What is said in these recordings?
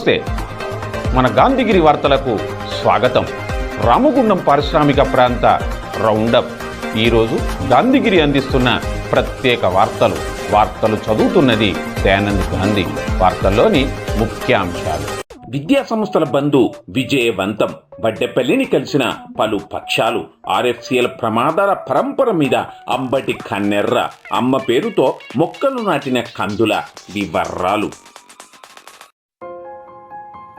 నమస్తే. మన గాంధీగిరి వార్తలకు స్వాగతం. రామగుండం పారిశ్రామిక ప్రాంత రౌండప్. ఈరోజు గాంధీగిరి అందిస్తున్న ప్రత్యేక వార్తలు. వార్తలు చదువుతున్నది దయానంద్ గాంధీ. వార్తల్లోని ముఖ్యాంశాలు. విద్యా సంస్థల బంధు విజయవంతం. వడ్డెపల్లిని కలిసిన పలు పక్షాలు ఆర్ఎఫ్సిఎల్ ప్రమాదాల పరంపర మీద అంబటి కన్నెర్ర. అమ్మ పేరుతో మొక్కలు నాటిన కందుల వివర్రాలు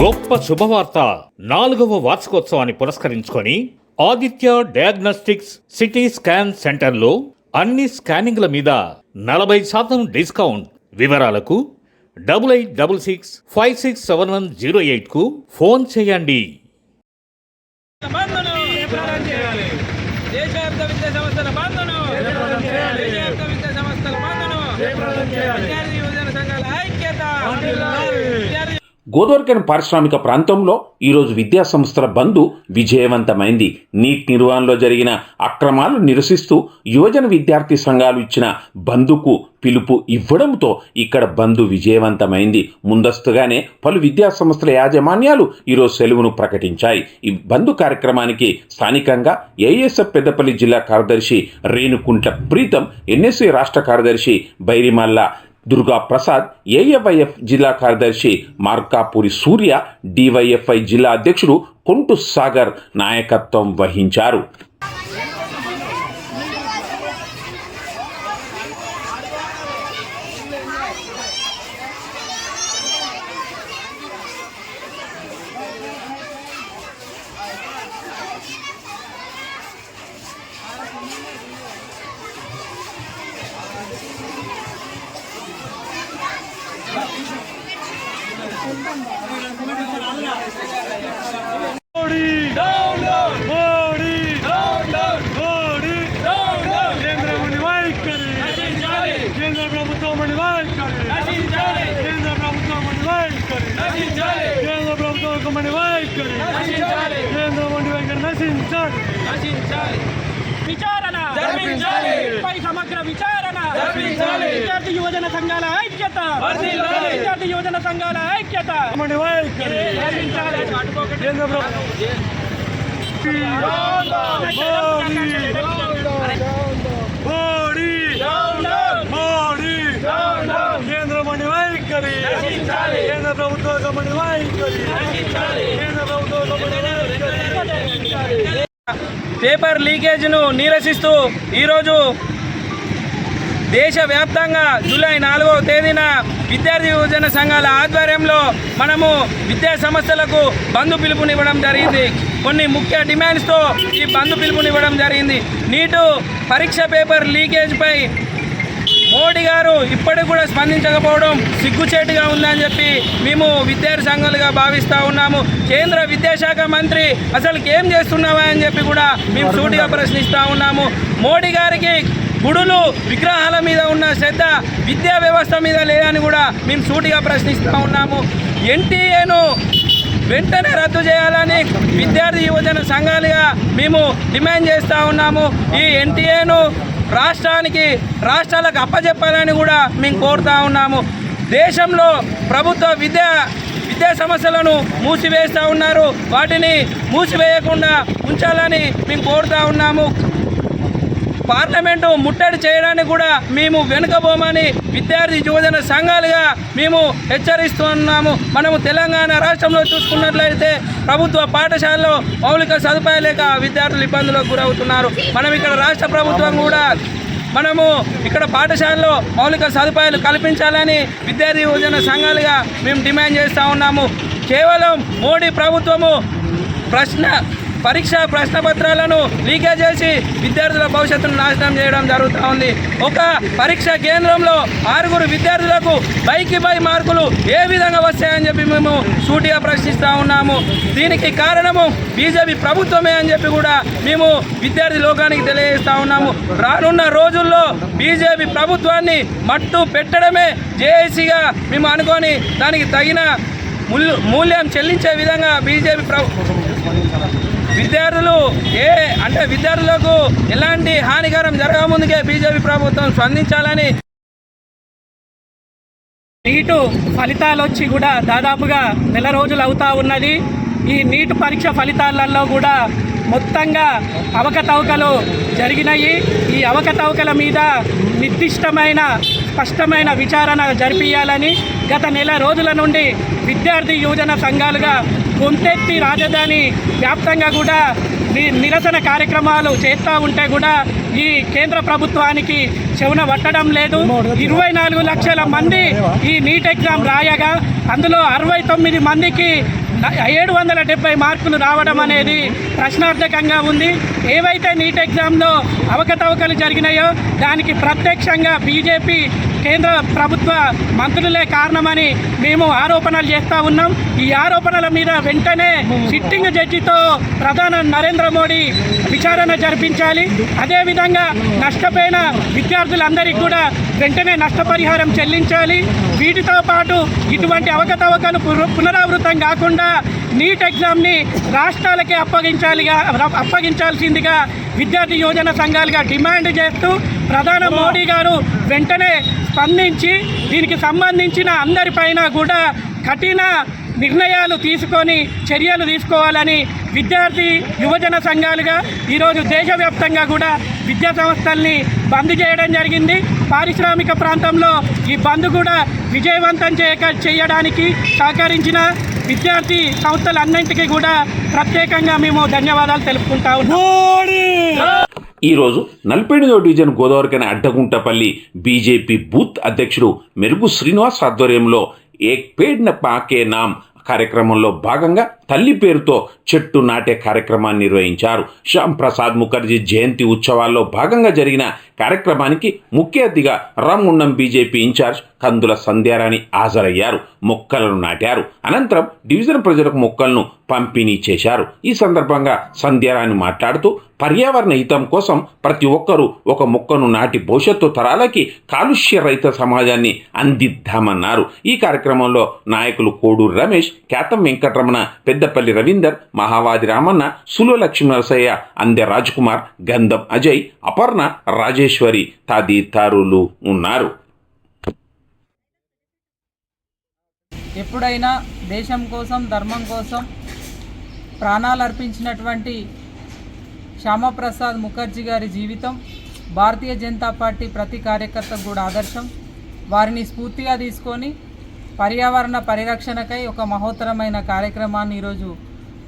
గొప్ప శుభవార్త నాలుగవ వార్షికోత్సవాన్ని పురస్కరించుకొని ఆదిత్య డయాగ్నోస్టిక్స్ సిటీ స్కాన్ సెంటర్లో అన్ని స్కానింగ్ల మీద నలభై శాతం డిస్కౌంట్. వివరాలకు double eight double six five six seven one zero ఎయిట్కు phone చేయండి. విద్యా సంస్థల బంధును పారిశ్రామిక ప్రాంతంలో ఈరోజు విద్యా సంస్థల బంధు విజయవంతమైంది. నీట్ నిర్వహణలో జరిగిన అక్రమాలు నిరసిస్తూ యువజన విద్యార్థి సంఘాలు ఇచ్చిన బంధుకు పిలుపు ఇవ్వడంతో ఇక్కడ బంధు విజయవంతమైంది. ముందస్తుగానే పలు విద్యా సంస్థల యాజమాన్యాలు ఈరోజు సెలవును ప్రకటించాయి. ఈ బంధు కార్యక్రమానికి స్థానికంగా ఏఎస్ఎఫ్ పెద్దపల్లి జిల్లా కార్యదర్శి రేణుకుంట్ల ప్రీతం ఎన్ఎస్సి రాష్ట్ర కార్యదర్శి బైరిమల్ల దుర్గా ప్రసాద్ ఏఎవైఎఫ్ జిల్లా కార్యదర్శి మార్కాపూరి సూర్య డివైఎఫ్ఐ జిల్లా అధ్యక్షుడు కొంటు సాగర్ నాయకత్వం వహించారు Modi down down Modi down down Modi down down కేంద్ర మంత్రి వైఖరి నశించాలి కేంద్ర ప్రభుత్వం మంత్రి వైఖరి నశించాలి కేంద్ర ప్రభుత్వం మంత్రి వైఖరి నశించాలి కేంద్ర ప్రభుత్వం మంత్రి వైఖరి నశించాలి కేంద్ర మంత్రి వైఖరి నశించాలి నశించాలి విచారణ జరిపించాలి పై సమగ్ర విచారణ జరిపించాలి విద్యార్థి యువజన సంఘాల ఐక్యత విద్యార్థి యువజన సంఘాల ఐక్యత మంత్రి వైఖరి నశించాలి కేంద్ర ప్రభుత్వం మోడీ మోడీ కేంద్ర మండి వైఖరి కేంద్ర ప్రభుత్వ మండి వైఖరి కేంద్ర ప్రభుత్వ పేపర్ లీకేజ్ను నిరసిస్తూ ఈరోజు దేశవ్యాప్తంగా జూలై నాలుగవ తేదీన విద్యార్థి యువజన సంఘాల ఆధ్వర్యంలో మనము విద్యా సంస్థలకు బంధు పిలుపునివ్వడం జరిగింది. కొన్ని ముఖ్య డిమాండ్స్తో ఈ బంధు పిలుపునివ్వడం జరిగింది. నీటు పరీక్ష పేపర్ లీకేజ్పై మోడీ గారు ఇప్పటికి కూడా స్పందించకపోవడం సిగ్గుచేటుగా ఉందని చెప్పి మేము విద్యార్థి సంఘాలుగా భావిస్తూ ఉన్నాము. కేంద్ర విద్యాశాఖ మంత్రి అసలు ఏం చేస్తున్నావా అని చెప్పి కూడా మేము సూటిగా ప్రశ్నిస్తూ ఉన్నాము. మోడీ గారికి గుడులు విగ్రహాల మీద ఉన్న శ్రద్ధ విద్యా వ్యవస్థ మీద లేదని కూడా మేము సూటిగా ప్రశ్నిస్తూ ఉన్నాము. ఎన్టీఏను వెంటనే రద్దు చేయాలని విద్యార్థి యువజన సంఘాలుగా మేము డిమాండ్ చేస్తూ ఉన్నాము. ఈ ఎన్టీఏను రాష్ట్రానికి రాష్ట్రాలకు అప్పచెప్పాలని కూడా మేము కోరుతా ఉన్నాము. దేశంలో ప్రభుత్వ విద్యా విద్యా సమస్యలను మూసివేస్తూ ఉన్నారు. వాటిని మూసివేయకుండా ఉంచాలని మేము కోరుతా ఉన్నాము. పార్లమెంటు ముట్టడి చేయడానికి కూడా మేము వెనుకబోమని విద్యార్థి యువజన సంఘాలుగా మేము హెచ్చరిస్తున్నాము. మనము తెలంగాణ రాష్ట్రంలో చూసుకున్నట్లయితే ప్రభుత్వ పాఠశాలలో మౌలిక సదుపాయాలు లేక విద్యార్థులు ఇబ్బందులకు గురవుతున్నారు. మనం ఇక్కడ రాష్ట్ర ప్రభుత్వం కూడా మనము ఇక్కడ పాఠశాలలో మౌలిక సదుపాయాలు కల్పించాలని విద్యార్థి యువజన సంఘాలుగా మేము డిమాండ్ చేస్తూ ఉన్నాము. కేవలం మోడీ ప్రభుత్వము ప్రశ్న పరీక్ష ప్రశ్నపత్రాలను లీకేజ్ చేసి విద్యార్థుల భవిష్యత్తును నాశనం చేయడం జరుగుతూ ఉంది. ఒక పరీక్ష కేంద్రంలో ఆరుగురు విద్యార్థులకు పైకి పై మార్కులు ఏ విధంగా వస్తాయని చెప్పి మేము సూటిగా ప్రశ్నిస్తూ ఉన్నాము. దీనికి కారణము బీజేపీ ప్రభుత్వమే అని చెప్పి కూడా మేము విద్యార్థి లోకానికి తెలియజేస్తూ ఉన్నాము. రానున్న రోజుల్లో బీజేపీ ప్రభుత్వాన్ని మట్టు పెట్టడమే జేఏసీగా మేము అనుకొని దానికి తగిన మూల్యం చెల్లించే విధంగా బీజేపీ ప్రభు విద్యార్థులు ఏ అంటే విద్యార్థులకు ఎలాంటి హానికరం జరగముందుకే బీజేపీ ప్రభుత్వం స్పందించాలని నీటు ఫలితాలు వచ్చి కూడా దాదాపుగా నెల రోజులు అవుతా ఉన్నది. ఈ నీటు పరీక్ష ఫలితాలలో కూడా మొత్తంగా అవకతవకలు జరిగినాయి. ఈ అవకతవకల మీద నిర్దిష్టమైన స్పష్టమైన విచారణ జరిపించాలని గత నెల రోజుల నుండి విద్యార్థి యువజన సంఘాలుగా గొంతెత్తి రాజధాని వ్యాప్తంగా కూడా ని- నిరసన కార్యక్రమాలు చేస్తూ ఉంటే కూడా ఈ కేంద్ర ప్రభుత్వానికి చెవున పట్టడం లేదు. ఇరవై నాలుగు లక్షల మంది ఈ నీట్ ఎగ్జామ్ రాయగా అందులో అరవై తొమ్మిది మందికి ఏడు వందల డెబ్బై మార్కులు రావడం అనేది ప్రశ్నార్థకంగా ఉంది. ఏవైతే నీట్ ఎగ్జామ్లో అవకతవకలు జరిగినాయో దానికి ప్రత్యక్షంగా బీజేపీ కేంద్ర ప్రభుత్వ మంత్రులే కారణమని మేము ఆరోపణలు చేస్తూ ఉన్నాం. ఈ ఆరోపణల మీద వెంటనే సిట్టింగ్ జడ్జితో ప్రధాని నరేంద్ర మోడీ విచారణ జరిపించాలి. అదేవిధంగా నష్టపోయిన విద్యార్థులందరికీ కూడా వెంటనే నష్టపరిహారం చెల్లించాలి. వీటితో పాటు ఇటువంటి అవకతవకలు పున- పునరావృతం కాకుండా నీట్ ఎగ్జామ్ని రాష్ట్రాలకే అప్పగించాలిగా అప్పగించాల్సిందిగా విద్యార్థి యోజన సంఘాలుగా డిమాండ్ చేస్తూ ప్రధాన మోడీ గారు వెంటనే స్పందించి దీనికి సంబంధించిన అందరిపైన కూడా కఠిన నిర్ణయాలు తీసుకొని చర్యలు తీసుకోవాలని విద్యార్థి యువజన సంఘాలుగా ఈరోజు దేశవ్యాప్తంగా కూడా విద్యా సంస్థల్ని బంద్ చేయడం జరిగింది. పారిశ్రామిక ప్రాంతంలో ఈ బంద్ కూడా విజయవంతం చేయక చేయడానికి సహకరించిన విద్యార్థి సంస్థలన్నింటికీ కూడా ప్రత్యేకంగా మేము ధన్యవాదాలు తెలుపుకుంటా ఉన్నాం. ఈరోజు నలభైదో division Godavarikhani Addaguntapalli BJP booth అధ్యక్షుడు మెరుగు శ్రీనివాస్ ఆధ్వర్యంలో ఏక్ పేడ్ పాకే నామ్ కార్యక్రమంలో భాగంగా తల్లి పేరుతో చెట్టు నాటే కార్యక్రమాన్ని నిర్వహించారు. శ్యామ్ ప్రసాద్ ముఖర్జీ జయంతి ఉత్సవాల్లో భాగంగా జరిగిన కార్యక్రమానికి ముఖ్య అతిథిగా రామగుండం బీజేపీ ఇన్ఛార్జ్ కందుల సంధ్యారాణి హాజరయ్యారు. మొక్కలను నాటారు. అనంతరం డివిజన్ ప్రజలకు మొక్కలను పంపిణీ చేశారు. ఈ సందర్భంగా సంధ్యారాణి మాట్లాడుతూ పర్యావరణ హితం కోసం ప్రతి ఒక్కరూ ఒక మొక్కను నాటి భవిష్యత్తు తరాలకి కాలుష్య రహిత సమాజాన్ని అందిద్దామన్నారు. ఈ కార్యక్రమంలో నాయకులు కోడూరు రమేష్ ఖ్యాతం వెంకటరమణ పెద్దపల్లి రవీందర్ మహావాది రామన్న సులో లక్ష్మీనరసయ్య అందె రాజ్కుమార్ గంధం అజయ్ అపర్ణ రాజేశ్వరి తదితరులు ఉన్నారు. ఎప్పుడైనా దేశం కోసం ధర్మం కోసం ప్రాణాలు అర్పించినటువంటి శ్యామప్రసాద్ ముఖర్జీ గారి జీవితం భారతీయ జనతా పార్టీ ప్రతి కార్యకర్తకు కూడా ఆదర్శం. వారిని స్ఫూర్తిగా తీసుకొని పర్యావరణ పరిరక్షణకై ఒక మహోత్తరమైన కార్యక్రమాన్ని ఈరోజు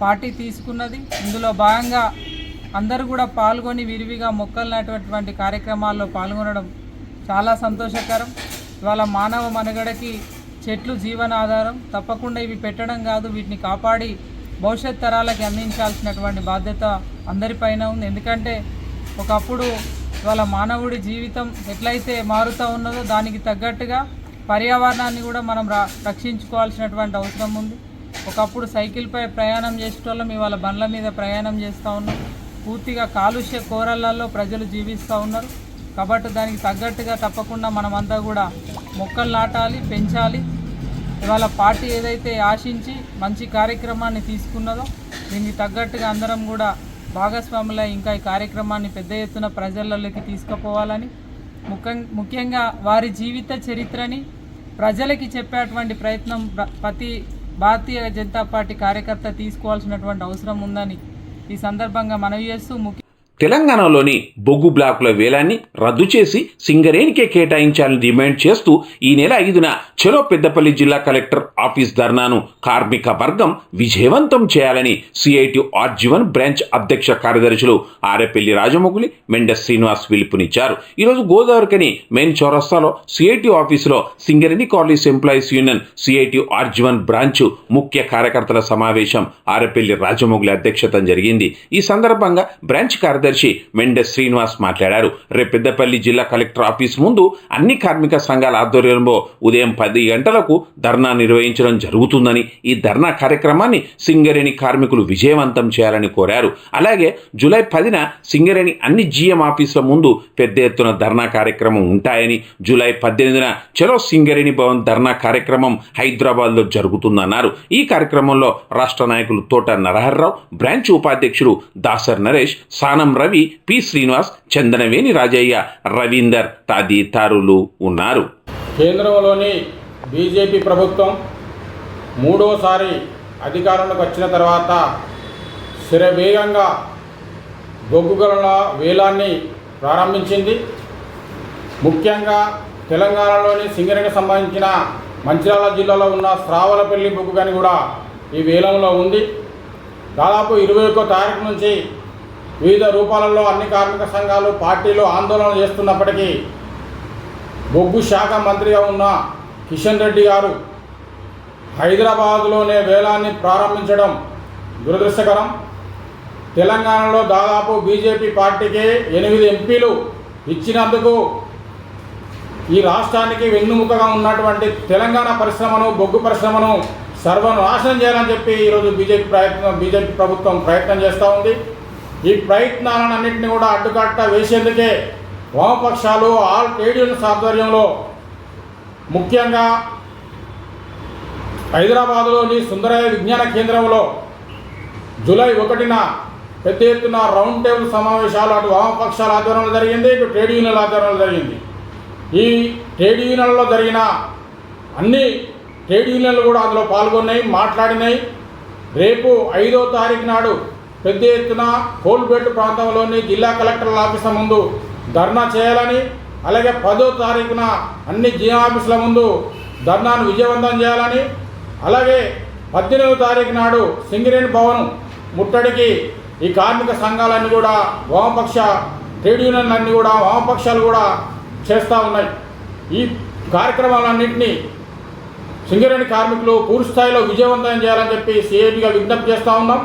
పార్టీ తీసుకున్నది. ఇందులో భాగంగా అందరూ కూడా పాల్గొని విరివిగా మొక్కలు నాటేటువంటి కార్యక్రమాల్లో పాల్గొనడం చాలా సంతోషకరం. ఇవాళ మానవ మనుగడకి చెట్లు జీవనాధారం. తప్పకుండా ఇవి పెట్టడం కాదు వీటిని కాపాడి భవిష్యత్ తరాలకి అందించాల్సినటువంటి బాధ్యత అందరిపైన ఉంది. ఎందుకంటే ఒకప్పుడు ఇవాళ మానవుడి జీవితం ఎట్లయితే మారుతూ ఉన్నదో దానికి తగ్గట్టుగా పర్యావరణాన్ని కూడా మనం రా రక్షించుకోవాల్సినటువంటి అవసరం ఉంది. ఒకప్పుడు సైకిల్పై ప్రయాణం చేసేటోళ్ళం ఇవాళ బండ్ల మీద ప్రయాణం చేస్తూ ఉన్నాం. పూర్తిగా కాలుష్య కోరళ్ళలో ప్రజలు జీవిస్తూ ఉన్నారు. కాబట్టి దానికి తగ్గట్టుగా తప్పకుండా మనమంతా కూడా మొక్కలు నాటాలి పెంచాలి. ఇవాళ పార్టీ ఏదైతే ఆశించి మంచి కార్యక్రమాన్ని తీసుకున్నదో దీనికి తగ్గట్టుగా అందరం కూడా భాగస్వాములై ఇంకా ఈ కార్యక్రమాన్ని పెద్ద ఎత్తున ప్రజలలోకి తీసుకుపోవాలని ముఖ్యం ముఖ్యంగా వారి జీవిత చరిత్రని ప్రజలకి చెప్పేటువంటి ప్రయత్నం ప్ర- ప్రతి భారతీయ జనతా పార్టీ కార్యకర్త తీసుకోవాల్సినటువంటి అవసరం ఉందని ఈ సందర్భంగా మనవి చేస్తూ ముఖ్య తెలంగాణలోని బొగ్గు బ్లాకుల వేలాన్ని రద్దు చేసి సింగరేణికే కేటాయించాలని డిమాండ్ చేస్తూ ఈ నెల ఐదున చెలో పెద్దపల్లి జిల్లా కలెక్టర్ ఆఫీస్ ధర్నాను కార్మిక వర్గం విజయవంతం చేయాలని సిఐటి ఆర్జీవన్ బ్రాంచ్ అధ్యక్ష కార్యదర్శులు ఆరేపల్లి రాజమౌళి మెండస్ శ్రీనివాస్ పిలుపునిచ్చారు. ఈరోజు గోదావరికని మెయిన్ చౌరస్తాలో సిఐటి ఆఫీసులో Singareni college employees union CIT RG one branch ముఖ్య కార్యకర్తల సమావేశం ఆరేపల్లి రాజమౌళి అధ్యక్షతన జరిగింది. ఈ సందర్భంగా బ్రాంచ్ కార్యదర్శి మెండెస్ శ్రీనివాస్ మాట్లాడారు. రేపు పెద్దపల్లి జిల్లా కలెక్టర్ ఆఫీస్ ముందు అన్ని కార్మిక సంఘాల ఆధ్వర్యంలో ఉదయం పది గంటలకు ధర్నా నిర్వహించడం జరుగుతుందని ఈ ధర్నా కార్యక్రమాన్ని సింగరేణి కార్మికులు విజయవంతం చేయాలని కోరారు. అలాగే జూలై పదిన సింగరేణి అన్ని జీఎం ఆఫీసుల ముందు పెద్ద ఎత్తున ధర్నా కార్యక్రమం ఉంటాయని జూలై పద్దెనిమిదిన చలో సింగరేణి భవన్ ధర్నా కార్యక్రమం హైదరాబాద్లో జరుగుతుందన్నారు. ఈ కార్యక్రమంలో రాష్ట్ర నాయకులు తోట నరహర్రావు బ్రాంచ్ ఉపాధ్యక్షుడు దాసర్ నరేష్ సానం రవి పి. శ్రీనివాస్ చందనవేని రాజయ్య రవీందర్ తదితరులు ఉన్నారు. కేంద్రంలోని బీజేపీ ప్రభుత్వం మూడోసారి అధికారంలోకి వచ్చిన తర్వాత శరవేగంగా బొగ్గుగల వేలాన్ని ప్రారంభించింది. ముఖ్యంగా తెలంగాణలోని సింగరేణికి సంబంధించిన మంచిర్యాల జిల్లాలో ఉన్న శ్రావలపల్లి బొగ్గు కానీ కూడా ఈ వేలంలో ఉంది. దాదాపు ఇరవై ఒక్కో తారీఖు నుంచి వివిధ రూపాలలో అన్ని కార్మిక సంఘాలు పార్టీలు ఆందోళన చేస్తున్నప్పటికీ బొగ్గు శాఖ మంత్రిగా ఉన్న కిషన్ రెడ్డి గారు హైదరాబాద్లోనే వేలాన్ని ప్రారంభించడం దురదృష్టకరం. తెలంగాణలో దాదాపు బీజేపీ పార్టీకి ఎనిమిది ఎంపీలు ఇచ్చినందుకు ఈ రాష్ట్రానికి వెన్నుముకగా ఉన్నటువంటి తెలంగాణ పరిశ్రమను బొగ్గు పరిశ్రమను సర్వనాశనం చేయాలని చెప్పి ఈరోజు బీజేపీ ప్రయత్నం బీజేపీ ప్రభుత్వం ప్రయత్నం చేస్తూ ఉంది. ఈ ప్రయత్నాలన్నింటినీ కూడా అడ్డుకట్ట వేసేందుకే వామపక్షాలు ఆల్ ట్రేడ్ యూనియన్స్ ఆధ్వర్యంలో ముఖ్యంగా హైదరాబాదులోని సుందరయ్య విజ్ఞాన కేంద్రంలో జూలై ఒకటిన పెద్ద ఎత్తున రౌండ్ టేబుల్ సమావేశాలు అటు వామపక్షాల ఆధ్వర్యంలో జరిగింది ఇటు ట్రేడ్ యూనియన్ల ఆధ్వర్యంలో జరిగింది. ఈ ట్రేడ్ యూనియన్లలో జరిగిన అన్ని ట్రేడ్ యూనియన్లు కూడా అందులో పాల్గొన్నాయి మాట్లాడినాయి. రేపు ఐదో తారీఖు నాడు పెద్ద ఎత్తున కోల్బెట్ ప్రాంతంలోని జిల్లా కలెక్టర్ల ఆఫీసుల ముందు ధర్నా చేయాలని అలాగే పదో తారీఖున అన్ని జియా ఆఫీసుల ముందు ధర్నాను విజయవంతం చేయాలని అలాగే పద్దెనిమిదో తారీఖు నాడు సింగరేణి భవన్ ముట్టడికి ఈ కార్మిక సంఘాలన్నీ కూడా వామపక్ష ట్రేడ్ యూనియన్లన్నీ కూడా వామపక్షాలు కూడా చేస్తూ ఉన్నాయి. ఈ కార్యక్రమాలన్నింటినీ సింగరేణి కార్మికులు పూర్తి స్థాయిలో విజయవంతం చేయాలని చెప్పి సిఐటిగా విజ్ఞప్తి చేస్తూ ఉన్నాం.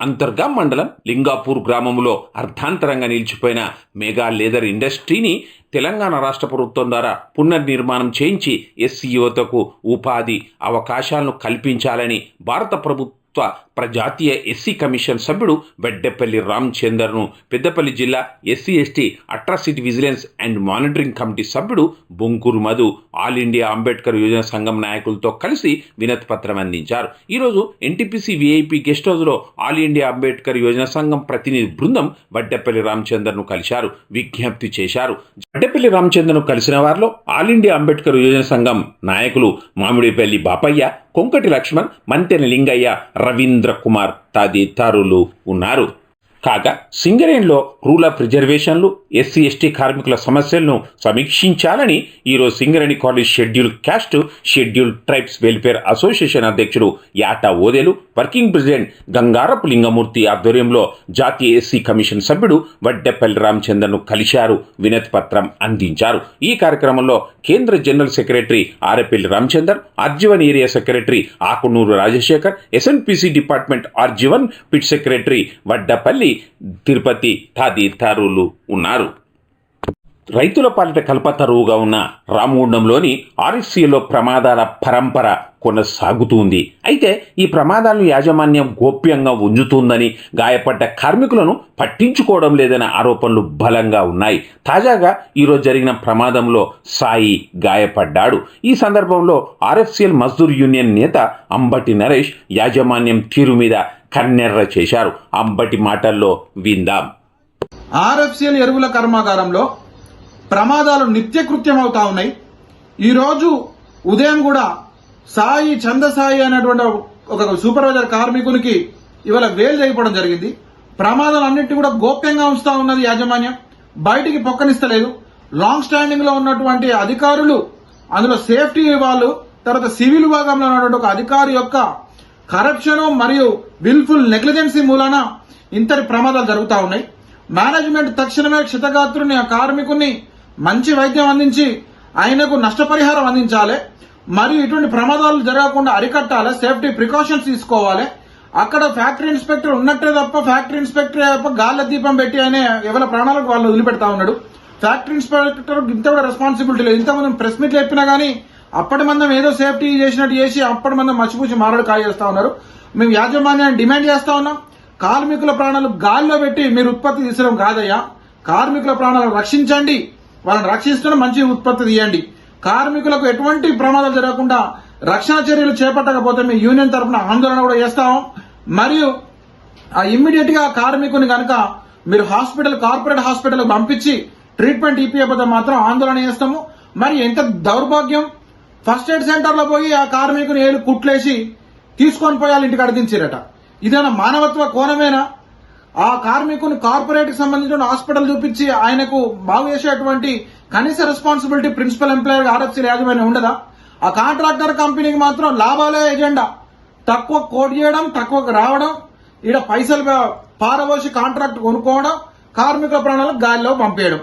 అంతర్గా మండలం లింగాపూర్ గ్రామంలో అర్ధాంతరంగా నిలిచిపోయిన మెగా లేదర్ ఇండస్ట్రీని తెలంగాణ రాష్ట్ర ప్రభుత్వం ద్వారా పునర్నిర్మాణం చేయించి ఎస్సీ యువతకు ఉపాధి అవకాశాలను కల్పించాలని భారత ప్రభుత్వం ప్రజాతీయ ఎస్సీ కమిషన్ సభ్యుడు బెడ్డెపల్లి రామచందర్ను పెద్దపల్లి జిల్లా SC ST atrocity vigilance and monitoring committee సభ్యుడు బొంకూరు మధు ఆల్ ఇండియా అంబేద్కర్ యోజన సంఘం నాయకులతో కలిసి వినతి పత్రం అందించారు. ఈరోజు ఎన్టీపీసీ వీఐపీ గెస్ట్ హౌస్లో ఆల్ ఇండియా అంబేద్కర్ యోజన సంఘం ప్రతినిధి బృందం వడ్డెపల్లి రామచందర్ను కలిశారు విజ్ఞప్తి చేశారు. వడ్డెపల్లి రామచందర్ను కలిసిన వారిలో ఆల్ ఇండియా అంబేద్కర్ యోజన సంఘం నాయకులు మామిడిపల్లి బాపయ్య కొంకటి లక్ష్మణ్ మంతెన లింగయ్య రవీంద్ర కుమార్ తదితరులు ఉన్నారు. కాగా సింగరేణిలో రూల్ ఆఫ్ రిజర్వేషన్లు ఎస్సీ ఎస్టీ కార్మికుల సమస్యలను సమీక్షించాలని ఈరోజు Singareni college schedule caste schedule tribes welfare association అధ్యక్షుడు యాటా ఓదెలు వర్కింగ్ ప్రెసిడెంట్ గంగారపు లింగమూర్తి ఆధ్వర్యంలో జాతీయ ఎస్సీ కమిషన్ సభ్యుడు వడ్డెపల్లి రామచందర్ను కలిశారు వినతి పత్రం అందించారు. ఈ కార్యక్రమంలో కేంద్ర general secretary Arepalli Ramachandar RG one area secretary Akunuru Rajasekhar SNPC department RG one pit secretary Vaddapalli Tirupati తదితరులు ఉన్నారు. రైతుల పాలిట కల్పతరువుగా ఉన్న రామగుండంలోని ఆర్ఎస్సీలో ప్రమాదాల పరంపర కొనసాగుతుంది. అయితే ఈ ప్రమాదాలను యాజమాన్యం గోప్యంగా ఉంచుతుందని గాయపడ్డ కార్మికులను పట్టించుకోవడం లేదనే ఆరోపణలు బలంగా ఉన్నాయి. తాజాగా ఈరోజు జరిగిన ప్రమాదంలో సాయి గాయపడ్డాడు. ఈ సందర్భంలో ఆర్ఎఫ్సిఎల్ మజ్దూర్ యూనియన్ నేత అంబటి నరేష్ యాజమాన్యం తీరు మీద కన్నెర్ర చేశారు. అంబటి మాటల్లో విందాం. ఆర్ఎఫ్సిఎల్ ఎరువుల కర్మాగారంలో ప్రమాదాలు నిత్యకృత్యం అవుతా ఉన్నాయి ఈరోజు ఉదయం కూడా సాయి చందసాయి అనేటువంటి ఒక సూపర్వైజర్ కార్మికునికి ఇవాళ వేలు చేయకపోవడం జరిగింది. ప్రమాదాలన్నింటి కూడా గోప్యంగా ఉంచుతా ఉన్నది యాజమాన్యం. బయటికి పొక్కనిస్తలేదు. లాంగ్ స్టాండింగ్లో ఉన్నటువంటి అధికారులు అందులో సేఫ్టీ వాళ్ళు తర్వాత సివిల్ విభాగంలో ఉన్నటువంటి ఒక అధికారి యొక్క కరప్షన్ మరియు విల్ఫుల్ నెగ్లిజెన్సీ మూలాన ఇంతటి ప్రమాదాలు జరుగుతూ ఉన్నాయి. మేనేజ్మెంట్ తక్షణమే క్షతగాత్రుని కార్మికుని మంచి వైద్యం అందించి ఆయనకు నష్టపరిహారం అందించాలి. మరియు ఇటువంటి ప్రమాదాలు జరగకుండా అరికట్టాలి. సేఫ్టీ ప్రికాషన్స్ తీసుకోవాలి. అక్కడ ఫ్యాక్టరీ ఇన్స్పెక్టర్ ఉన్నట్టే తప్ప ఫ్యాక్టరీ ఇన్స్పెక్టర్ తప్ప గాల్ల దీపం పెట్టి ఆయన ఎవరి ప్రాణాలకు వాళ్ళు వదిలిపెడతా ఉన్నాడు. ఫ్యాక్టరీ ఇన్స్పెక్టర్ ఇంత కూడా రెస్పాన్సిబిలిటీ లేదు. ఇంతమంది ప్రెస్ మీట్ చెప్పినా గానీ అప్పటి మందం ఏదో సేఫ్టీ చేసినట్టు చేసి అప్పటి మందం మచ్చిపూచి మారడు కాజేస్తా చేస్తా ఉన్నారు. మేము యాజమాన్యాన్ని డిమాండ్ చేస్తా ఉన్నాం. కార్మికుల ప్రాణాలు గాల్లో పెట్టి మీరు ఉత్పత్తి తీసడం కాదయ్యా. కార్మికుల ప్రాణాలను రక్షించండి. వాళ్ళని రక్షిస్తూనే మంచి ఉత్పత్తి తీయండి. కార్మికులకు ఎటువంటి ప్రమాదాలు జరగకుండా రక్షణ చర్యలు చేపట్టకపోతే మీ యూనియన్ తరపున ఆందోళన కూడా చేస్తాం. మరియు ఆ ఇమ్మీడియట్గా కార్మికుని కనుక మీరు హాస్పిటల్ కార్పొరేట్ హాస్పిటల్ పంపించి ట్రీట్మెంట్ ఇప్పియకపోతే మాత్రం ఆందోళన చేస్తాము. మరి ఎంత దౌర్భాగ్యం! ఫస్ట్ ఎయిడ్ సెంటర్లో పోయి ఆ కార్మికుని ఏళ్ళు కుట్లేసి తీసుకొని పోయాలి ఇంటికి అడిగించారట. ఇదేనా మానవత్వ కోణమేనా? ఆ కార్మికుని కార్పొరేట్కి సంబంధించిన హాస్పిటల్ చూపించి ఆయనకు బాగు చేసేటువంటి కనీస రెస్పాన్సిబిలిటీ ప్రిన్సిపల్ ఎంప్లాయర్ ఆర్ఎఫ్సీ యాజమాన్యం ఉండదా? ఆ కాంట్రాక్టర్ కంపెనీకి మాత్రం లాభాలే ఎజెండా. తక్కువ కోట్ చేయడం తక్కువకు రావడం ఈడ పైసలు పారబోసి కాంట్రాక్ట్ కొనుక్కోవడం కార్మికుల ప్రాణాలకు గాలిలో పంపేయడం.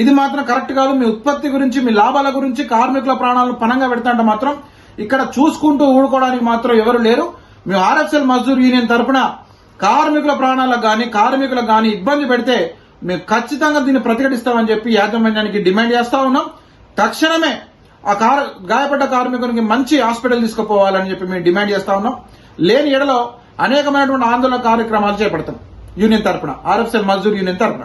ఇది మాత్రం కరెక్ట్ కాదు. మీ ఉత్పత్తి గురించి మీ లాభాల గురించి కార్మికుల ప్రాణాలను పనంగా పెడతాంటే మాత్రం. ఇక్కడ చూసుకుంటూ ఊడుకోవడానికి మాత్రం ఎవరు లేరు. మేము ఆర్ఎఫ్ఎల్ మజ్దూర్ యూనియన్ తరపున కార్మికుల ప్రాణాలకు కానీ కార్మికులకు కానీ ఇబ్బంది పెడితే మేము ఖచ్చితంగా దీన్ని ప్రతిఘటిస్తామని చెప్పి యాజమాన్యానికి డిమాండ్ చేస్తా ఉన్నాం. తక్షణమే ఆ కార్ గాయపడ్డ కార్మికునికి మంచి హాస్పిటల్ తీసుకుపోవాలని చెప్పి మేము డిమాండ్ చేస్తా ఉన్నాం. లేని ఎడలో అనేకమైనటువంటి ఆందోళన కార్యక్రమాలు చేపడతాం. యూనియన్ తరపున ఆర్ఎఫ్ఎల్ మజ్దూర్ యూనియన్ తరపున.